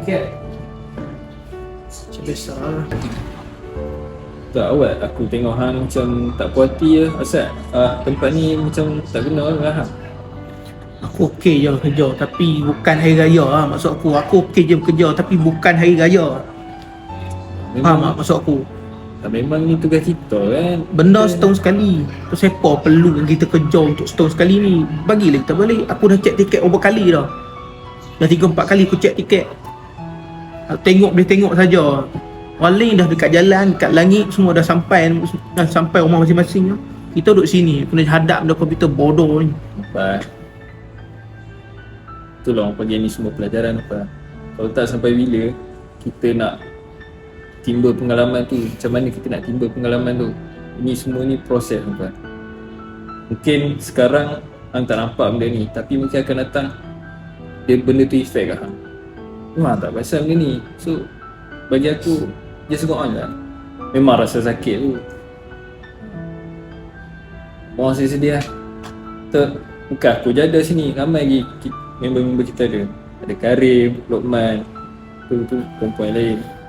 Okey. Macam biasa Tak awak aku tengok hang macam tak puas hati je Asal ah, tempat ni macam tak kena lah hang Aku okey je kerja tapi bukan hari raya lah maksud aku. Aku okey je bekerja tapi bukan hari raya. Faham tak maksud aku? Tak, memang ni tugas kita kan Benda setahun sekali. Tu siapa perlu kita kerja untuk setahun sekali ni? Bagilah kita balik. Aku dah check tiket berapa kali dah. Dah tiga empat kali aku check tiket. Aku tengok boleh tengok saja. Orang lain dah dekat jalan, dekat langit semua dah sampai dah sampai rumah masing-masing. Kita duduk sini kena hadap benda komputer bodoh ni. Itulah orang panggil ni semua pelajaran apa Kalau tak sampai bila Kita nak Timba pengalaman tu Macam mana kita nak timba pengalaman tu. Ini semua ni proses apa Mungkin sekarang Hang tak nampak benda ni Tapi mungkin akan datang Dia benda tu efek kat hang. Memang tak pasal benda ni. So Bagi aku Just go on lah. Memang rasa sakit tu. Orang saya sedia Tak Bukan aku je ada sini Ramai lagi member-member kita ada. Ada Karim, Lokman Tu tu perempuan lain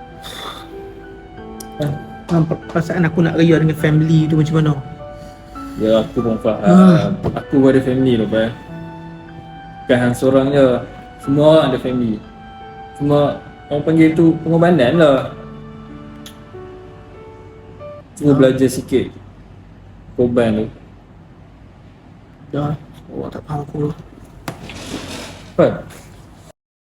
Faham per- perasaan aku nak raya dengan family tu macam mana? Ya aku pun faham. Aku pun ada family tu Pak. Bukan hang seorang je Semua ada family. Cuma Orang panggil tu pengorbanan lah. Cuma belajar sikit. Korban tu. Dah, awak tak faham aku. Apa?